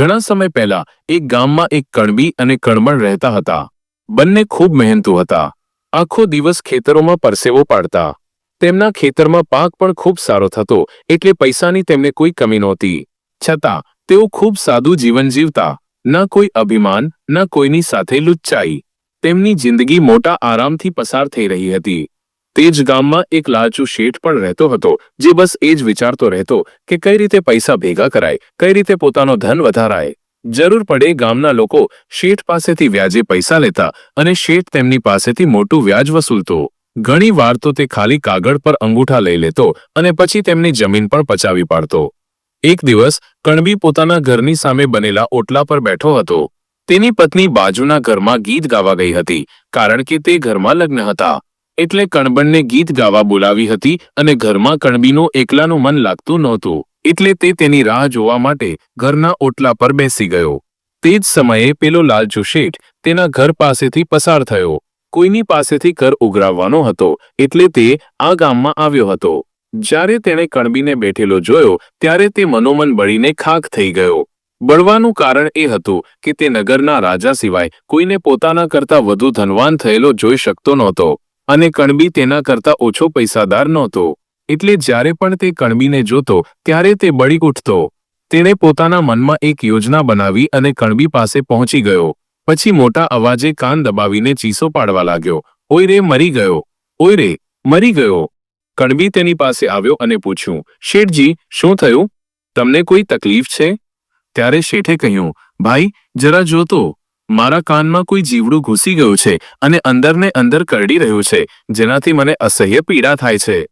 ઘણા સમય પહેલા એક ગામમાં એક કણબી અને કણબણ રહેતા હતા. બંને ખૂબ મહેનતુ હતા. આખો દિવસ ખેતરોમાં પરસેવો પાડતા. તેમના ખેતરમાં પાક પણ ખૂબ સારો થતો, એટલે પૈસાની તેમને કોઈ કમી નહોતી. છતાં, તેઓ ખૂબ સાદું જીવન જીવતા. ન કોઈ અભિમાન, ન કોઈની સાથે લુચ્ચાઈ. તેમની જિંદગી મોટા આરામથી પસાર થઈ રહી હતી. તે જ ગામમાં એક લાલચુ શેઠ પણ રહેતો હતો, જે બસ એ જ વિચારતો રહેતો કે કઈ રીતે પૈસા ભેગા કરાય, કઈ રીતે પોતાનો ધન વધારાય. જરૂર પડે ગામના લોકો શેઠ પાસેથી વ્યાજે પૈસા લેતા અને શેઠ તેમની પાસેથી મોટું વ્યાજ વસૂલતો. ઘણી વાર તો તે ખાલી કાગળ પર અંગૂઠા લઈ લેતો અને પછી તેમની જમીન પણ પચાવી પાડતો. એક દિવસ કણબી પોતાના ઘરની સામે બનેલા ઓટલા પર બેઠો હતો. તેની પત્ની બાજુના ઘરમાં ગીત ગાવા ગઈ હતી, કારણ કે તે ઘરમાં લગ્ન હતા. એટલે કણબણને ગીત ગાવા બોલાવી હતી અને ઘરમાં કણબીનું એકલાનું મન લાગતું નહોતું. એટલે તે તેની રાહ જોવા માટે ઘરના ઓટલા પર બેસી ગયો. તે જ સમયે પેલો લાલચુ શેઠ તેના ઘર પાસેથી પસાર થયો. કોઈની પાસેથી કર ઉઘરાવવાનો હતો, એટલે તે આ ગામમાં આવ્યો હતો. જ્યારે તેણે કણબીને બેઠેલો જોયો, ત્યારે તે મનોમન બળીને ખાખ થઈ ગયો. બળવાનું કારણ એ હતું કે તે નગરના રાજા સિવાય કોઈને પોતાના કરતા વધુ ધનવાન થયેલો જોઈ શકતો નહોતો. અને કણબી તેના કરતા ઓછો પૈસાદાર નહોતો. એટલે જ્યારે પણ તે કણબીને જોતો, ત્યારે તે બળી ઉઠતો. તેણે પોતાના મનમાં એક યોજના બનાવી અને કણબી પાસે પહોંચી ગયો. પછી મોટા અવાજે કાન દબાવીને ચીસો પાડવા લાગ્યો. ઓય રે, મરી ગયો. ઓય રે, મરી ગયો. કણબી તેની પાસે આવ્યો અને પૂછ્યું, શેઠજી, શું થયું? તમને કોઈ તકલીફ છે? ત્યારે શેઠે કહ્યું, ભાઈ, જરા જોતો. મારા કાનમાં કોઈ જીવડું ઘૂસી ગયું છે અને અંદરને અંદર કરડી રહ્યું છે, જેનાથી મને અસહ્ય પીડા થાય છે.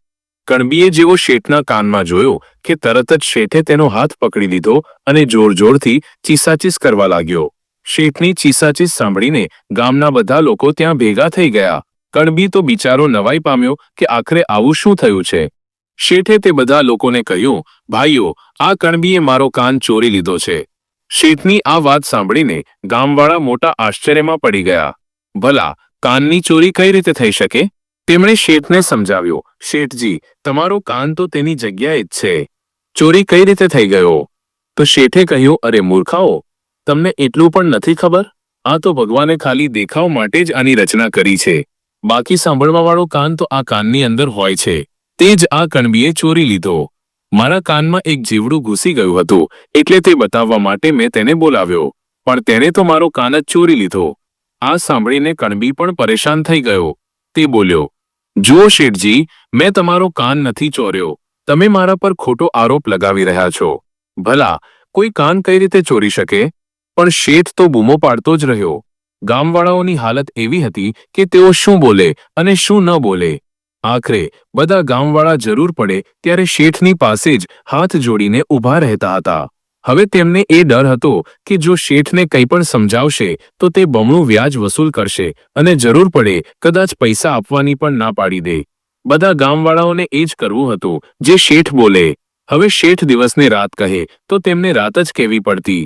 કણબીએ જેવો શેઠના કાનમાં જોયો કે તરત જ શેઠે તેનો હાથ પકડી લીધો અને જોર જોરથી ચીસાચીસ કરવા લાગ્યો. શેઠની ચીસાચીસ સાંભળીને ગામના બધા લોકો ત્યાં ભેગા થઈ ગયા. કણબી તો બિચારો નવાઈ પામ્યો કે આખરે આવું શું થયું છે? શેઠે તે બધા લોકોને કહ્યું, ભાઈઓ, આ કણબીએ મારો કાન ચોરી લીધો છે. શેઠની આ વાત સાંભળીને ગામવાળા મોટા આશ્ચર્યમાં પડી ગયા. ભલા, કાનની ચોરી કઈ રીતે થઈ શકે? તેમણે શેઠને સમજાવ્યો, શેઠજી, તમારો કાન તો તેની જગ્યાએ જ છે. ચોરી કઈ રીતે થઈ ગયો? તો શેઠે કહ્યું, અરે મૂર્ખાઓ, તમને એટલું પણ નથી ખબર? આ તો ભગવાને ખાલી દેખાવ માટે જ આની રચના કરી છે. બાકી સાંભળવાવાળો કાન તો આ કાનની અંદર હોય છે. તે જ આ કણબીએ ચોરી લીધો. મારા કાનમાં એક જીવડું ઘૂસી ગયું હતું, એટલે તે બતાવવા માટે મેં તેને બોલાવ્યો, પણ તેણે તો મારો કાન જ ચોરી લીધો. આ સાંભળીને કણબી પણ પરેશાન થઈ ગયો. તે બોલ્યો, જુઓ શેઠજી, મેં તમારો કાન નથી ચોર્યો. તમે મારા પર ખોટો આરોપ લગાવી રહ્યા છો. ભલા, કોઈ કાન કઈ રીતે ચોરી શકે? પણ શેઠ તો બૂમો પાડતો જ રહ્યો. ગામવાળાઓની હાલત એવી હતી કે તેઓ શું બોલે અને શું ન બોલે. આખરે બધા ગામવાળા જરૂર પડે ત્યારે શેઠની પાસે જ હાથ જોડીને ઊભા રહેતા હતા. હવે તેમને એ ડર હતો કે જો શેઠને કંઈ પણ સમજાવશે, તો તે બમણું વ્યાજ વસૂલ કરશે અને જરૂર પડે કદાચ પૈસા આપવાની પણ ના પાડી દે. બધા ગામવાળાઓને એ જ કરવું હતું જે શેઠ બોલે. હવે શેઠ દિવસને રાત કહે, તો તેમને રાત જ કહેવી પડતી.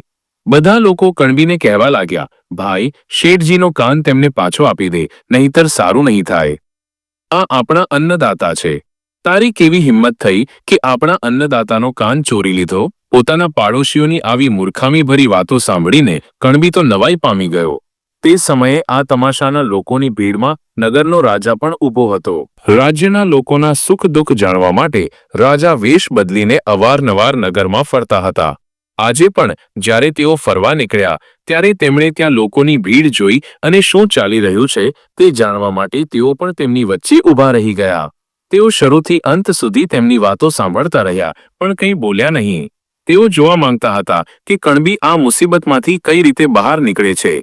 બધા લોકો કણબીને કહેવા લાગ્યા, ભાઈ, શેઠજીનો કાન તેમને પાછો આપી દે, નહીતર સારું નહીં થાય. આ આપણા અન્નદાતા છે. તારી કેવી હિંમત થઈ કે આપણા અન્નદાતાનો કાન ચોરી લીધો? પોતાના પાડોશીઓની આવી મૂર્ખામી ભરી વાતો સાંભળીને કણબી તો નવાઈ પામી ગયો. તે સમયે આ તમાશાના લોકોની ભીડમાં નગરનો રાજા પણ ઊભો હતો. રાજ્યના લોકોના સુખ દુઃખ જાણવા માટે રાજા વેશ બદલીને અવારનવાર નગરમાં ફરતા હતા. આજે પણ જ્યારે તેઓ ફરવા નીકળ્યા, ત્યારે તેમણે ત્યાં લોકોની ભીડ જોઈ અને શું ચાલી રહ્યું છે તે જાણવા માટે તેઓ પણ તેમની વચ્ચે ઊભા રહી ગયા. તેઓ શરૂથી અંત સુધી તેમની વાતો સાંભળતા રહ્યા, પણ કંઈ બોલ્યા નહીં. તેઓ જોવા માંગતા હતા કે કણબી આ મુસીબતમાંથી કઈ રીતે બહાર નીકળે છે.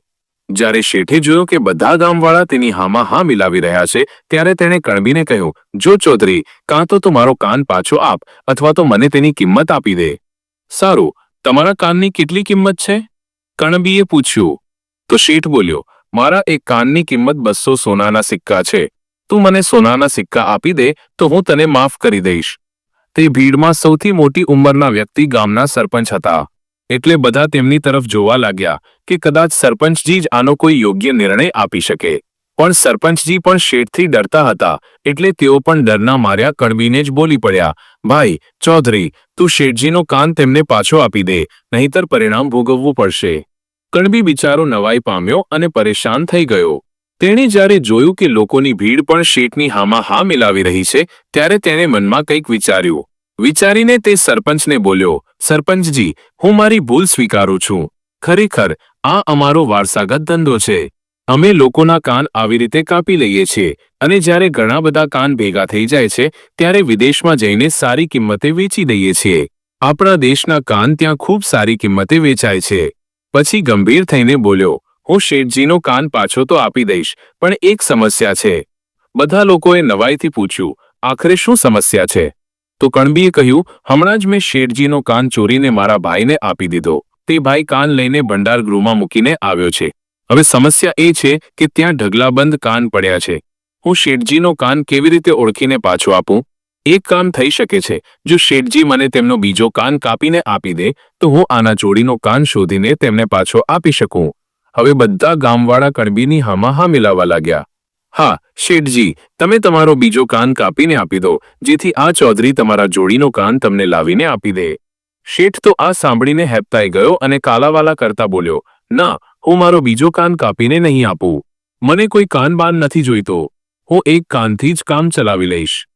જ્યારે શેઠે જોયું કે બધા ગામવાળા તેની હામાં હા મિલાવી રહ્યા છે, ત્યારે તેણે કણબીને કહ્યું, જો ચૌધરી, કાં તો તું મારો કાન પાછો આપ અથવા તો મને તેની કિંમત આપી દે. સારું તમારા કાનની કેટલી કિંમત છે? કણબીએ પૂછ્યું. તો શેઠ બોલ્યો, મારા એક કાનની કિંમત બસો સોનાના સિક્કા છે. તું મને સોનાના સિક્કા આપી દે, તો હું તને માફ કરી દઈશ. તે ભીડમાં સૌથી મોટી ઉંમરના વ્યક્તિ ગામના સરપંચ હતા. એટલે બધા તેમની તરફ જોવા લાગ્યા કે કદાચ સરપંચજી જ આનો કોઈ યોગ્ય નિર્ણય આપી શકે. પણ સરપંચજી પણ શેઠથી ડરતા હતા, એટલે તેઓ પણ ડરના માર્યા કણબીને જ બોલી પડ્યા, ભાઈ, ચૌધરી, તું શેઠજીનો કાન તેમને પાછો આપી દે, નહીતર પરિણામ ભોગવવું પડશે. કણબી બિચારો નવાઈ પામ્યો અને પરેશાન થઈ ગયો. તેણે જ્યારે જોયું કે લોકોની ભીડ પણ શેઠની હામાં હા મિલાવી રહી છે, ત્યારે તેણે મનમાં કંઈક વિચાર્યું. વિચારીને તે સરપંચને બોલ્યો, સરપંચજી, હું મારી ભૂલ સ્વીકારું છું. ખરેખર, આ અમારો વારસાગત ધંધો છે. અમે લોકોના કાન આવી રીતે કાપી લઈએ છીએ અને જ્યારે ઘણા બધા કાન ભેગા થઈ જાય છે, ત્યારે વિદેશમાં જઈને સારી કિંમતે વેચી દઈએ છીએ. આપણા દેશના કાન ત્યાં ખૂબ સારી કિંમતે વેચાય છે. પછી ગંભીર થઈને બોલ્યો, હું શેઠજીનો કાન પાછો તો આપી દઈશ, પણ એક સમસ્યા છે. બધા લોકોએ નવાઈથી પૂછ્યું, આખરે શું સમસ્યા છે? તો કણબીએ કહ્યું, હમણાં જ મેં શેઠજીનો કાન ચોરીને મારા ભાઈને આપી દીધો. તે ભાઈ કાન લઈને ભંડાર ગૃહમાં મૂકીને આવ્યો છે. હવે સમસ્યા એ છે કે ત્યાં ઢગલાબંધ કાન પડ્યા છે. હું શેઠજીનો કાન કેવી રીતે ઓળખીને પાછો આપું? એક કામ થઈ શકે છે. જો શેઠજી મને તેમનો બીજો કાન કાપીને આપી દે, તો હું આના જોડીનો કાન શોધીને તેમને પાછો આપી શકું. હવે બધા ગામવાળા કણબીની હામાં હા મિલાવા લાગ્યા. હા, શેઠજી, તમે તમારો બીજો કાન કાપીને આપી દો, જેથી આ ચૌધરી તમારા જોડીનો કાન તમને લાવીને આપી દે. શેઠ તો આ સાંભળીને હેપતાઈ ગયો અને કાલાવાલા કરતા બોલ્યો, ના હું મારો બીજો કાન કાપીને નહીં આપું. મને કોઈ કાન બાન નથી જોઈતો. હું એક કાનથી જ કામ ચલાવી લઈશ.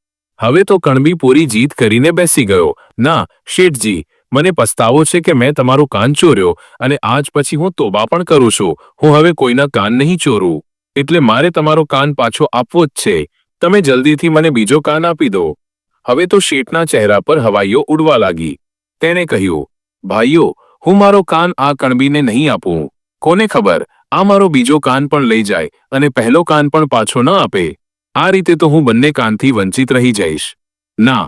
હવે તો કણબી પૂરી જીત કરીને બેસી ગયો. ના, શેઠજી, મને પસ્તાવો છે કે મેં તમારું કાન ચોર્યો અને આજ પછી હું તોબા પણ કરું છું. હું હવે કોઈના કાન નહીં ચોરું. એટલે મારે તમારો કાન પાછો આપવો જ છે. તમે જલ્દીથી મને બીજો કાન આપી દો. હવે તો શેઠના ચહેરા પર હવાઈઓ ઉડવા લાગી. તેણે કહ્યું, ભાઈઓ, હું મારો કાન આ કણબીને નહીં આપું. કોને ખબર? આ મારો બીજો કાન પણ લઈ જાય અને પહેલો કાન પણ પાછો ન આપે. આ રીતે તો હું બંને કાનથી વંચિત રહી જઈશ. ના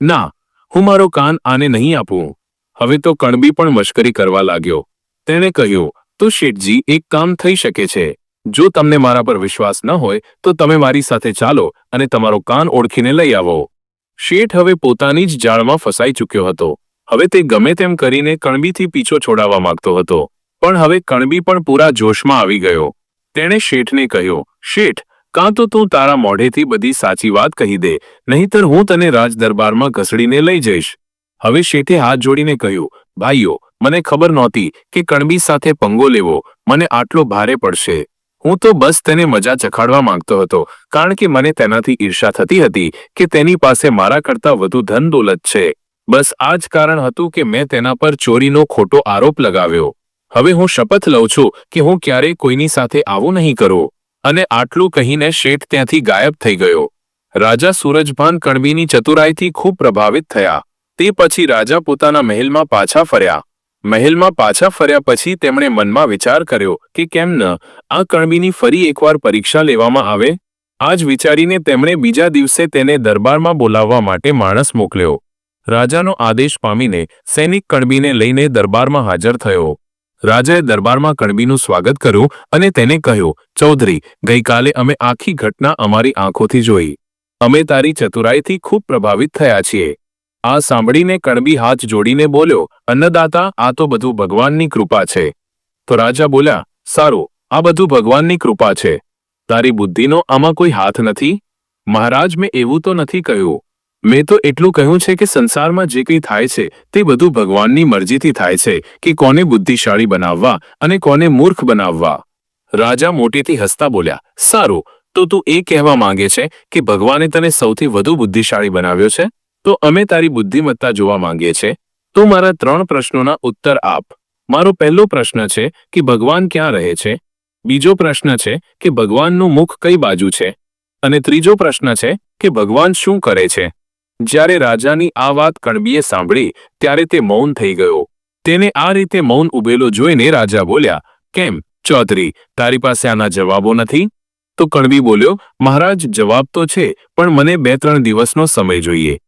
ના, હું મારો કાન આને નહીં આપું. હવે તો કણબી પણ મશ્કરી કરવા લાગ્યો. તેણે કહ્યું, તો શેઠજી, એક કામ થઈ શકે છે. જો તમને મારા પર વિશ્વાસ ન હોય, તો તમે મારી સાથે ચાલો અને તમારો કાન ઓળખીને લઈ આવો. શેઠ હવે પોતાની જ જાળમાં ફસાઈ ચૂક્યો હતો. હવે તે ગમે તેમ કરીને કણબીથી પીછો છોડાવવા માંગતો હતો. પણ હવે કણબી પણ પૂરા જોશમાં આવી ગયો. તેણે શેઠને કહ્યું, શેઠ, કાં તો તું તારા મોઢેથી બધી સાચી વાત કહી દે, નહીંતર હું તને રાજદરબારમાં ઘસડીને લઈ જઈશ. હવે શેઠે હાથ જોડીને કહ્યું, ભાઈઓ, મને ખબર નહોતી કે કણબી સાથે પંગો લેવો, મને આટલો ભારે પડશે. હું તો બસ તેને મજા ચખાડવા માંગતો હતો, કારણ કે મને તેનાથી ઈર્ષા થતી હતી કે તેની પાસે મારા કરતાં વધુ ધન દોલત છે. બસ આ જ કારણ હતું કે મેં તેના પર ચોરીનો ખોટો આરોપ લગાવ્યો. હવે હું શપથ લઉં છું કે હું ક્યારેય કોઈની સાથે આવું નહીં કરું. અને આટલું કહીને શેઠ ત્યાંથી ગાયબ થઈ ગયો. રાજા સૂરજભાન કણબીની ચતુરાઈથી ખૂબ પ્રભાવિત થયા. તે પછી રાજા પોતાના મહેલમાં પાછા ફર્યા. મહેલમાં પાછા ફર્યા પછી તેમણે મનમાં વિચાર કર્યો કે કેમ ન, આ કણબીની ફરી એકવાર પરીક્ષા લેવામાં આવે? આ જ વિચારીને તેમણે બીજા દિવસે તેને દરબારમાં બોલાવવા માટે માણસ મોકલ્યો. રાજાનો આદેશ પામીને સૈનિક કણબીને લઈને દરબારમાં હાજર થયો. રાજાએ દરબારમાં કણબીનું સ્વાગત કર્યું અને તેને કહ્યું, ચૌધરી, ગઈકાલે અમે આખી ઘટના અમારી આંખોથી જોઈ. અમે તારી ચતુરાઈથી ખૂબ પ્રભાવિત થયા છીએ. આ સાંભળીને કણબી હાથ જોડીને બોલ્યો, અન્નદાતા, આ તો બધું ભગવાનની કૃપા છે. તો રાજા બોલ્યા, સારું, આ બધું ભગવાનની કૃપા છે. તારી બુદ્ધિનો આમાં કોઈ હાથ નથી? મહારાજ, મેં એવું તો નથી કહ્યું. મેં તો એટલું કહ્યું છે કે સંસારમાં જે કંઈ થાય છે, તે બધું ભગવાનની મરજીથી થાય છે કે કોને બુદ્ધિશાળી બનાવવા અને કોને મૂર્ખ બનાવવા. રાજા મોટેથી હસતા બોલ્યા, સારું, તો તું એ કહેવા માંગે છે કે ભગવાને તને સૌથી વધુ બુદ્ધિશાળી બનાવ્યો છે? તો અમે તારી બુદ્ધિમત્તા જોવા માંગીએ છે. તું મારા ત્રણ પ્રશ્નોના ઉત્તર આપ. મારો પહેલો પ્રશ્ન છે કે ભગવાન ક્યાં રહે છે? બીજો પ્રશ્ન છે કે ભગવાનનું મુખ કઈ બાજુ છે? અને ત્રીજો પ્રશ્ન છે કે ભગવાન શું કરે છે? જ્યારે રાજાની આ વાત કણબીએ સાંભળી, ત્યારે તે મૌન થઈ ગયો. તેને આ રીતે મૌન ઉભેલો જોઈને રાજા બોલ્યા, કેમ, ચૌધરી, તારી પાસે આના જવાબો નથી? તો કણબી બોલ્યો, મહારાજ, જવાબ તો છે, પણ મને બે ત્રણ દિવસનો સમય જોઈએ.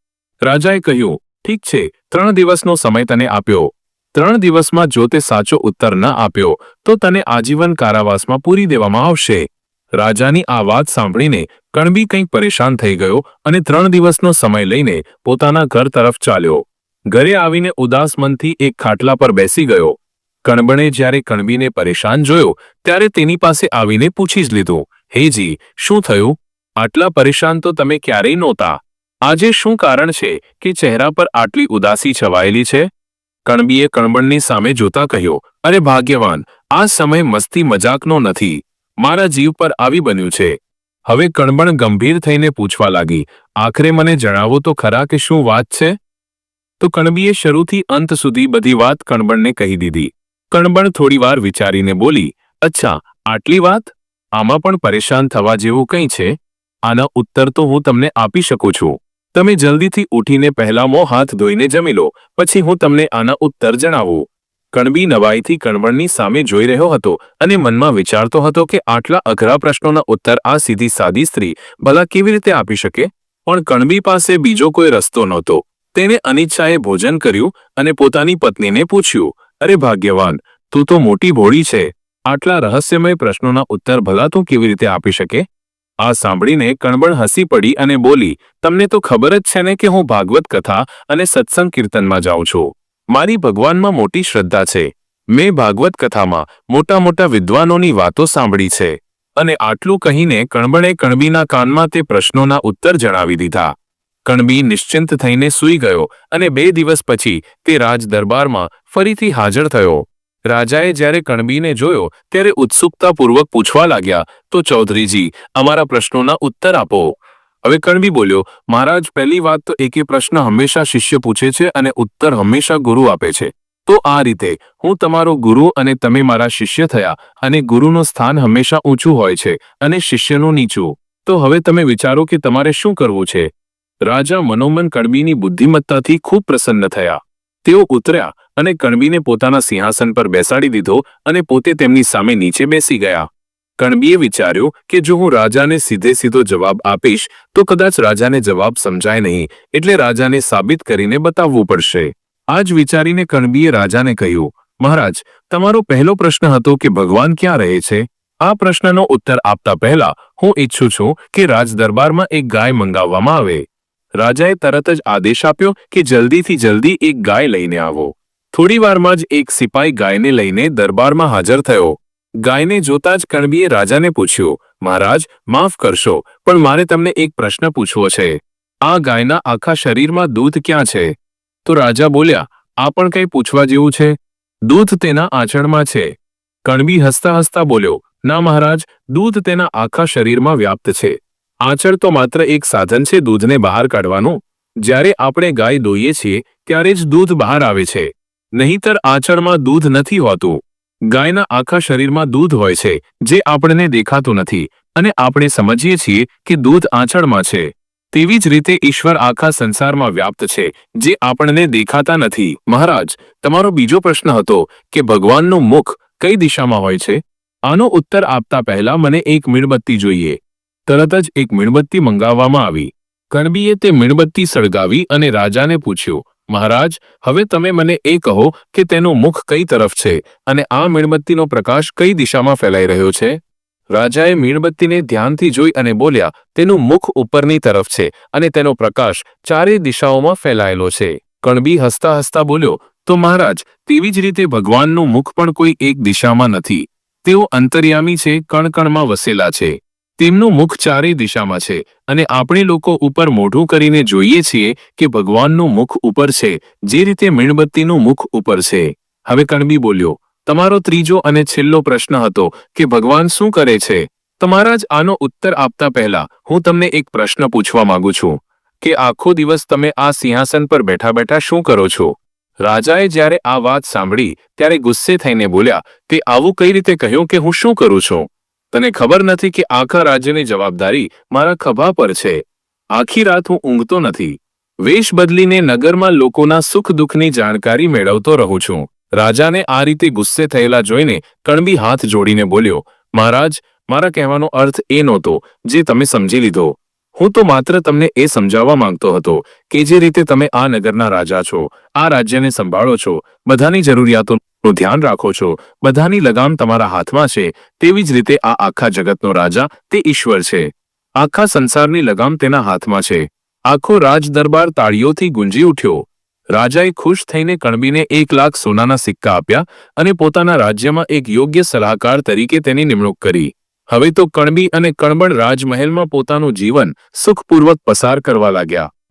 રાજાએ કહ્યું, ઠીક છે, ત્રણ દિવસનો સમય તને આપ્યો. ત્રણ દિવસમાં જો તે સાચો ઉત્તર ન આપ્યો, તો તને આજીવન કારાવાસમાં પૂરી દેવામાં આવશે. રાજાની આ વાત સાંભળીને કણબી કંઈક પરેશાન થઈ ગયો અને ત્રણ દિવસનો સમય લઈને પોતાના ઘર તરફ ચાલ્યો. ઘરે આવીને ઉદાસ મનથી એક ખાટલા પર બેસી ગયો. કણબણે જ્યારે કણબીને પરેશાન જોયો, ત્યારે તેની પાસે આવીને પૂછી જ લીધું હેજી શું થયું? આટલા પરેશાન તો તમે ક્યારેય નહોતા. આજે શું કારણ છે કે ચહેરા પર આટલી ઉદાસી છવાયેલી છે? કણબીએ કણબણની સામે જોતા કહ્યું, અરે, ભાગ્યવાન, આ સમય મસ્તી મજાકનો નથી. મારા જીવ પર આવી બન્યું છે. હવે કણબણ ગંભીર થઈને પૂછવા લાગી, આખરે મને જણાવો તો ખરા કે શું વાત છે? તો કણબીએ શરૂથી અંત સુધી બધી વાત કણબણને કહી દીધી. કણબણ થોડીવાર વિચારીને બોલી, અચ્છા, આટલી વાત? આમાં પણ પરેશાન થવા જેવું કંઈ છે? આના ઉત્તર તો હું તમને આપી શકું છું. તમે જલ્દીથી ઉઠીને પહેલા મોં હાથ ધોઈને જમી લો, પછી હું તમને આના ઉત્તર જણાવું. કણબી નવાઈથી કણબણની સામે જોઈ રહ્યો હતો અને મનમાં વિચારતો હતો કે આટલા અઘરા પ્રશ્નોના ઉત્તર આ સીધી સાદી સ્ત્રી ભલા કેવી રીતે આપી શકે? પણ કણબી પાસે બીજો કોઈ રસ્તો નહોતો. તેને અનિચ્છાએ ભોજન કર્યું અને પોતાની પત્નીને પૂછ્યું, અરે ભાગ્યવાન, તું તો મોટી ભોળી છે. આટલા રહસ્યમય પ્રશ્નોના ઉત્તર ભલા તું કેવી રીતે આપી શકે? આ સાંભળીને કણબણ હસી પડી અને બોલી, તમને તો ખબર જ છે ને કે હું ભાગવત કથા અને સત્સંગ કીર્તનમાં જાઉં છું. મારી ભગવાનમાં મોટી શ્રદ્ધા છે. મેં ભાગવત કથામાં મોટા મોટા વિદ્વાનોની વાતો સાંભળી છે. અને આટલું કહીને કણબણે કણબીના કાનમાં તે પ્રશ્નોના ઉત્તર જણાવી દીધા. કણબી નિશ્ચિંત થઈને સૂઈ ગયો અને બે દિવસ પછી તે રાજ દરબારમાં ફરીથી હાજર થયો. રાજાએ જ્યારે કણબીને જોયો ત્યારે ઉત્સુકતાપૂર્વક પૂછવા લાગ્યા, તો ચૌધરીજી, અમારા પ્રશ્નોના ઉત્તર આપો. હવે કણબી બોલ્યો, મહારાજ, પહેલી વાત તો એકે પ્રશ્ન હંમેશા શિષ્ય પૂછે છે અને ઉત્તર હંમેશા ગુરુ આપે છે. તો આ રીતે, હું તમારો ગુરુ અને તમે મારા શિષ્ય થયા અને ગુરુનું સ્થાન હંમેશા ઊંચું હોય છે અને શિષ્યનું નીચું. તો હવે તમે વિચારો કે તમારે શું કરવું છે. રાજા મનોમન કણબીની બુદ્ધિમત્તાથી ખૂબ પ્રસન્ન થયા. તેઓ ઉતર્યા અને કણબીને પોતાના સિંહાસન પર બેસાડી દીધો અને પોતે તેમની સામે નીચે બેસી ગયા. કણબીએ વિચાર્યું કે જો હું રાજાને સીધે સીધો જવાબ આપીશ, તો કદાચ રાજાને જવાબ સમજાય નહીં. એટલે રાજાને સાબિત કરીને બતાવવું પડશે. આ જ વિચારીને કણબીએ રાજાને કહ્યું, મહારાજ, તમારો પહેલો પ્રશ્ન હતો કે ભગવાન ક્યાં રહે છે? આ પ્રશ્નનો ઉત્તર આપતા પહેલા હું ઈચ્છું છું કે રાજ દરબારમાં એક ગાય મંગાવવામાં આવે. રાજાએ તરત જ આદેશ આપ્યો કે જલ્દીથી જલ્દી એક ગાય લઈને આવો. થોડી વારમાં જ એક સિપાઈ ગાયને લઈને દરબારમાં હાજર થયો. ગાયને જોતા જ કણબીએ રાજાને પૂછ્યું, મહારાજ, માફ કરશો, પણ મારે તમને એક પ્રશ્ન પૂછવો છે. આ ગાયના આખા શરીરમાં દૂધ ક્યાં છે? તો રાજા બોલ્યા, આ પણ કંઈ પૂછવા જેવું છે? દૂધ તેના આંચળમાં છે. કણબી હસતા હસતા બોલ્યો, ના મહારાજ, દૂધ તેના આખા શરીરમાં વ્યાપ્ત છે. આંચળ તો માત્ર એક સાધન છે દૂધને બહાર કાઢવાનું. જ્યારે આપણે ગાય દોઈએ છીએ, ત્યારે જ દૂધ બહાર આવે છે. નહીંતર આંચળમાં દૂધ નથી હોતું. ગાયના આખા શરીરમાં દૂધ હોય છે, જે આપણને દેખાતું નથી, અને આપણે સમજીએ છીએ કે દૂધ આંચળમાં છે. તેવી જ રીતે ઈશ્વર આખા સંસારમાં વ્યાપ્ત છે, જે આપણને દેખાતા નથી. મહારાજ, તમારો બીજો પ્રશ્ન હતો કે ભગવાનનું મુખ કઈ દિશામાં હોય છે? આનો ઉત્તર આપતા પહેલા મને એક મીણબત્તી જોઈએ. તરત જ એક મીણબત્તી મંગાવવામાં આવી. કણબીએ તે મીણબત્તી સળગાવી અને રાજાને પૂછ્યું મહારાજ, હવે તમે મને એ કહો કે તેનું મુખ કઈ તરફ છે અને આ મીણબત્તીનો પ્રકાશ કઈ દિશામાં ફેલાઈ રહ્યો છે? રાજાએ મીણબત્તીને ધ્યાનથી જોઈ અને બોલ્યા, તેનું મુખ ઉપરની તરફ છે અને તેનો પ્રકાશ ચારે દિશાઓમાં ફેલાયેલો છે. કણબી હસતા હસતા બોલ્યો, તો મહારાજ, તેવી જ રીતે ભગવાનનું મુખ પણ કોઈ એક દિશામાં નથી. તેઓ અંતર્યામી છે, કણકણમાં વસેલા છે. તેમનું મુખ ચારેય દિશામાં છે અને આપણે લોકો ઉપર મોઢું કરીને જોઈએ છીએ કે ભગવાનનું મુખ ઉપર છે, જે રીતે મીણબત્તીનું મુખ ઉપર છે. હવે કણબી બોલ્યો, તમારો ત્રીજો અને છેલ્લો પ્રશ્ન હતો કે ભગવાન શું કરે છે? તમારા જ આનો ઉત્તર આપતા પહેલા હું તમને એક પ્રશ્ન પૂછવા માંગુ છું, કે આખો દિવસ તમે આ સિંહાસન પર બેઠા બેઠા શું કરો છો? રાજાએ જ્યારે આ વાત સાંભળી, ત્યારે ગુસ્સે થઈને બોલ્યા, તે આવું કઈ રીતે કહ્યું કે હું શું કરું છું? તને ખબર નથી કે આખા રાજ્યની જવાબદારી મારા ખભા પર છે. આખી રાત હું ઊંઘતો નથી. વેશ બદલીને નગરમાં લોકોના સુખ દુઃખની જાણકારી મેળવતો રહું છું. રાજાને આ રીતે ગુસ્સે થયેલા જોઈને કણબી હાથ જોડીને બોલ્યો, મહારાજ, મારા કહેવાનો અર્થ એ નહોતો જે તમે સમજી લીધો. હું તો માત્ર તમને એ સમજાવવા માંગતો હતો કે જે રીતે તમે આ નગરના રાજા છો, આ રાજ્યને સંભાળો છો, બધાની જરૂરિયાતોનું ધ્યાન રાખો છો. બધાની લગામ તમારા હાથમાં છે. તેવી જ રીતે આ આખા જગતનો રાજા તે ઈશ્વર છે. આખા સંસારની લગામ તેના હાથમાં છે. આખો રાજ દરબાર તાળીઓથી ગુંજી ઉઠ્યો. રાજાએ ખુશ થઈને કણબીને એક લાખ સોનાના સિક્કા આપ્યા અને પોતાના રાજ્યમાં એક યોગ્ય સલાહકાર તરીકે તેની નિમણૂક કરી. હવે તો કણબી અને કણબણ રાજમહેલમાં પોતાનું જીવન સુખપૂર્વક પસાર કરવા લાગ્યા.